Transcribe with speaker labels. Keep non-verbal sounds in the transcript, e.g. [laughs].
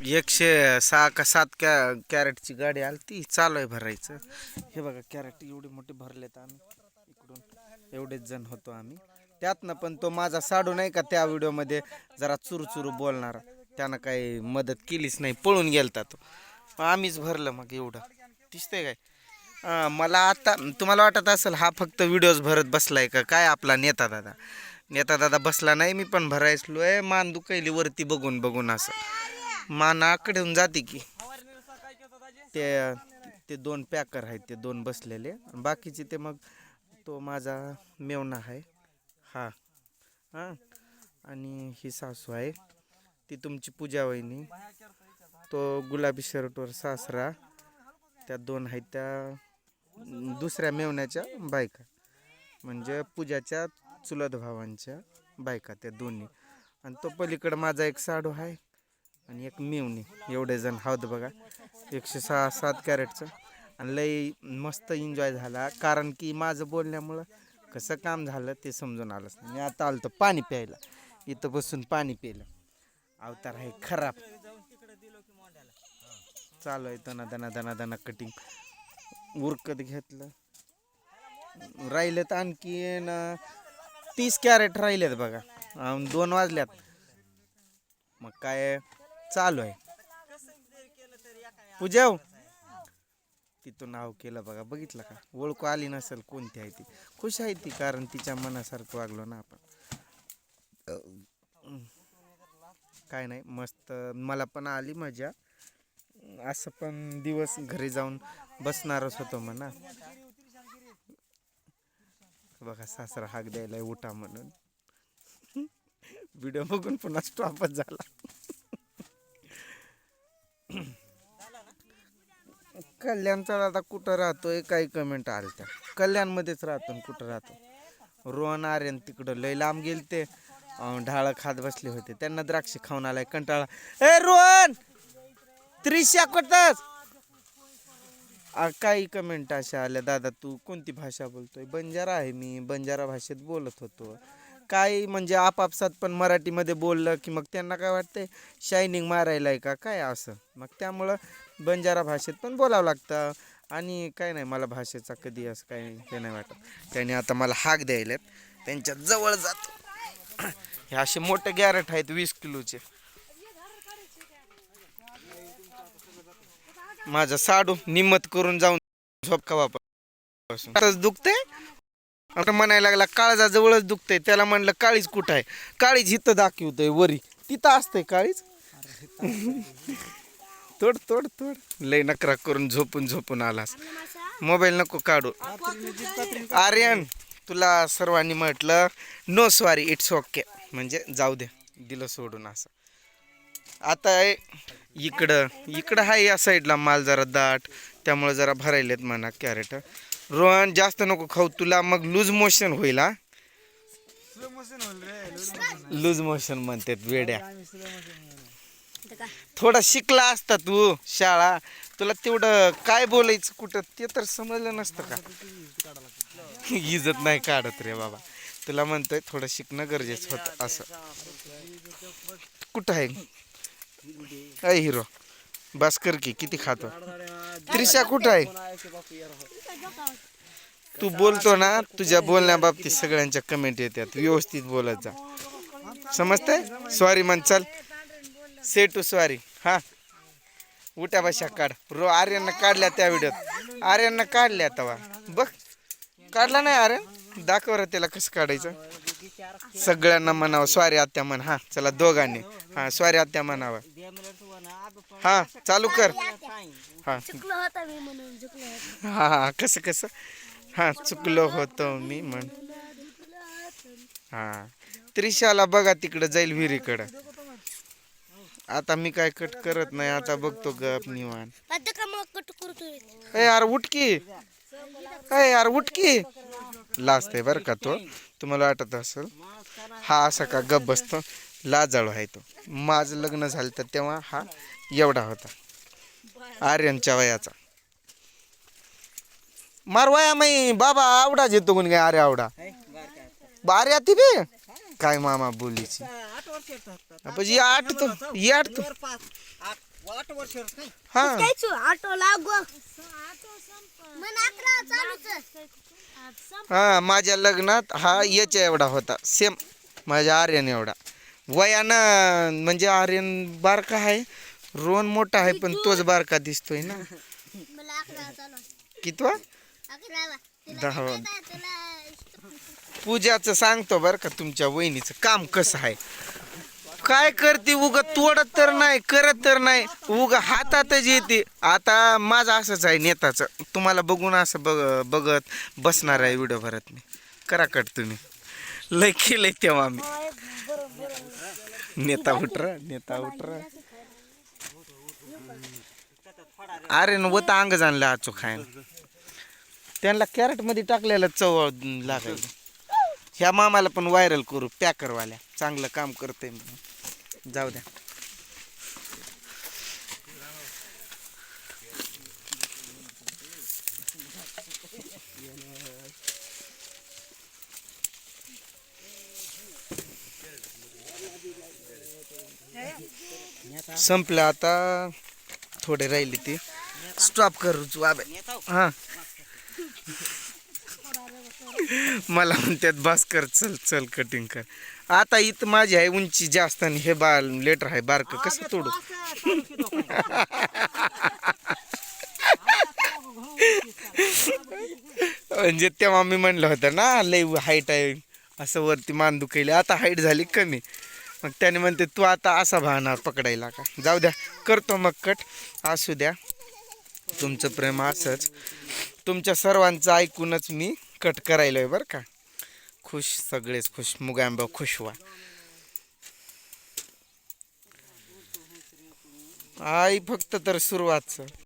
Speaker 1: एकशे सहा का सात कॅ कॅरेटची गाडी आली ती चालू आहे भरायचं. हे बघा कॅरेट एवढे मोठे भरलेत आम्ही. इकडून एवढेच जण होतो आम्ही. त्यातनं पण तो माझा साडू नाही का त्या व्हिडिओमध्ये जरा चुरू बोलणारा. त्यानं काही मदत केलीच नाही पळून गेलता तो. मग आम्हीच भरलं मग एवढं. दिसतंय काय? मला आता तुम्हाला वाटत असेल हा फक्त व्हिडिओज भरत बसलाय का? काय आपला नेता दादा? नेता दादा बसला नाही मी पण भरायचलो आहे मान दुखायली वरती बघून बघून असं. मान आकडेून जाते की. ते ते दोन पॅकर आहेत ते दोन बसलेले. बाकीचे ते मग तो माझा मेवणा आहे. हा. हां. आणि ही सासू आहे. ती तुमची पूजा वहिनी. तो गुलाबी शर्टवर सासरा. त्या दोन आहेत त्या दुसऱ्या मेवण्याच्या बायका. म्हणजे पूजाच्या चुलत भावांच्या बायका त्या दोन्ही. आणि तो पलीकडं माझा एक साडू आहे. आणि एक मेवणी. एवढे जण आहोत बघा. एकशे सहा सात कॅरेटचं. आणि लई मस्त एन्जॉय झाला. कारण की माझं बोलण्यामुळं कसं काम झालं ते समजून आलंच नाही. मी आता आलो तर पाणी प्यायला. इथं बसून पाणी प्यायलं अवतार आहे खराब. चालू आहे दना दना दना दना कटिंग उरकत घेतलं. राहिलेत आणखीन तीस कॅरेट राहिलेत बघा. दोन वाजल्यात. मग काय चालू आहे. पूजाव हो. तिथं नाव केलं बघा बघितलं का? ओळखू आली नसेल कोणती आहे ती. खुश आहे ती कारण तिच्या मनासारखं वागलो ना आपण. काय नाही मस्त. मला पण आली मजा. असं पण दिवस घरी जाऊन बसणारच होतो म्हणा. बघा सासरा हाक द्यायला उठा म्हणून. [laughs] व्हिडिओ बघून पुन्हा स्टॉपच झाला. कल्याणचा दादा कुठं राहतोय? काही कमेंट आल्या त्या कल्याणमध्येच राहतो आणि कुठं राहतो? रोहन आर्यन तिकडं लय लांब गेले ते ढाळ खात बसले होते. त्यांना द्राक्ष खाऊन आलाय कंटाळा. ए रोहन! त्रिशा कुठंच? काही कमेंट अशा आल्या. दादा तू कोणती भाषा बोलतोय? बंजारा आहे मी. बंजारा भाषेत बोलत होतो. काही म्हणजे आपापसात पण मराठीमध्ये बोललं की मग त्यांना काय वाटतंय शायनिंग मारायला आहे का? काय असं? मग त्यामुळं बंजारा भाषेत पण बोलावं लागतं. आणि काय नाही मला भाषेचा कधी असं काही हे नाही वाटत. त्यांनी आता मला हाक द्यायला त्यांच्या जवळ जातो. हे असे मोठे गॅरेट आहेत वीस किलोचे. माझं साडू निम्मत करून जाऊन झोपका वापर वापस दुखतंय? आता म्हणायला लागला काळजा जवळच दुखतंय त्याला म्हणलं काळीच कुठं आहे? काळीच इथं दाखवतोय वरी. तिथं असतंय काळीच तोड तोड तोड. लय नकरा करून झोपून झोपून आलास. मोबाईल नको काढू. आर्यन तुला सर्वांनी म्हटलं नो सॉरी इट्स ओके म्हणजे जाऊ दे दिलं सोडून असं. आता आहे इकडं इकडं आहे या साईडला माल जरा दाट त्यामुळे जरा भरायलेत म्हणा कॅरेट. रोहन जास्त नको खाऊ तुला मग लूज मोशन होईल हा? लूज मोशन म्हणतात वेड्या. थोडा शिकला असता तू शाळा. तुला तेवढं काय बोलायचं कुठं ते तर समजलं नसतं का? इजत नाही काढत रे बाबा. तुला म्हणतोय थोडं शिकणं गरजेचं होतं असं. कुठं आहे? अय हिरो. बस कर की किती खातो? त्रिशा कुठं आहे? तू बोलतो ना तुझ्या बोलण्याबाबतीत सगळ्यांच्या कमेंट येतात. व्यवस्थित बोलत जा. समजतंय? सॉरी म्हण चल से टू सॉरी हा. उठ्या बशा काढ. रो आर्यांना काढल्या त्या व्हिडिओत आर्यांना काढल्या तवा. बघ. काढला नाही आर्यन? दाखव रे त्याला कसं काढायचं. सगळ्यांना म्हणावं स्वारी आत्या म्हण. हा चला दोघांनी. हा स्वारी आत्या म्हणावं. हा चालू कर. हा
Speaker 2: चुकलं होतं मी म्हणून चुकलं होतं.
Speaker 1: हा हा कसं कसं? हा चुकलो होतो मी म्हण हा. त्रिशाला बघा तिकडं जाईल विहिरीकडं. आता मी काय कट करत नाही आता बघतो गप निवान
Speaker 2: आता का मग कट करतोय
Speaker 1: अय यार उठकी अय यार उठकी लाजते बरं का तो. तुम्हाला वाटत असेल? हा असा का गप बसतो? लाजाळू आहे तो. माझं लग्न झालं तर तेव्हा हा एवढा होता. आर्यनच्या वयाचा. मार वया माई बाबा आवडा येतो कोणी काय अरे आवडा. बारे आती बे. काय मामा बोलीची. आपण ये आठ तो ये आठ तो
Speaker 3: आठ
Speaker 1: हा.
Speaker 2: ऑटो लागो मन अकरा चालूच
Speaker 1: हा माझ्या लग्नात हा याच्या एवढा होता. सेम माझ्या आर्यन एवढा. वयानं म्हणजे आर्यन बारका आहे रोहन मोठा आहे पण तोच बारका दिसतोय ना? कितवा दहावा
Speaker 2: तुला
Speaker 1: पूजाचं सांगतो बरं का तुमच्या वहिनीचं काम कसं आहे. काय करते उग? तोडत तर नाही करत तर नाही. उग हातातच येते. आता माझं असंच आहे नेताचं. तुम्हाला बघून असं बघ बघत बसणार आहे व्हिडिओ भरत मी. करा कट तुम्ही. लय केलंय तेव्हा मी. नेता उठरा नेता उठरा. अरे न होता अंग जाणलं आचो खायला. त्यांना कॅरेटमध्ये टाकलेलं चव लागायचं ह्या मामाला पण व्हायरल करू पॅकरवाल्या. चांगलं काम करते जाऊ द्या. संपलं आता. थोडे राहिले ते. स्टॉप करू आबे. हा. मला म्हणतात बस कर चल चल कटिंग कर. आता इथं माझी आहे उंची जास्त आणि हे बा लेटर आहे बारक. कसं तोडू? म्हणजे तेव्हा मी म्हणलं होतं ना लय हाईट आहे. असं वरती मान दुखायली आता हाईट झाली कमी. मग त्याने म्हणते तू आता असा भाणार पकडायला का? जाऊ द्या करतो मग कट. असू द्या. तुमचं प्रेम असंच. तुमच्या सर्वांचं ऐकूनच मी कट करायलोय बरं का. खुश सगळेच खुश. मुगांबा खुश व्हा. आई फक्त तर सुरुवातचं.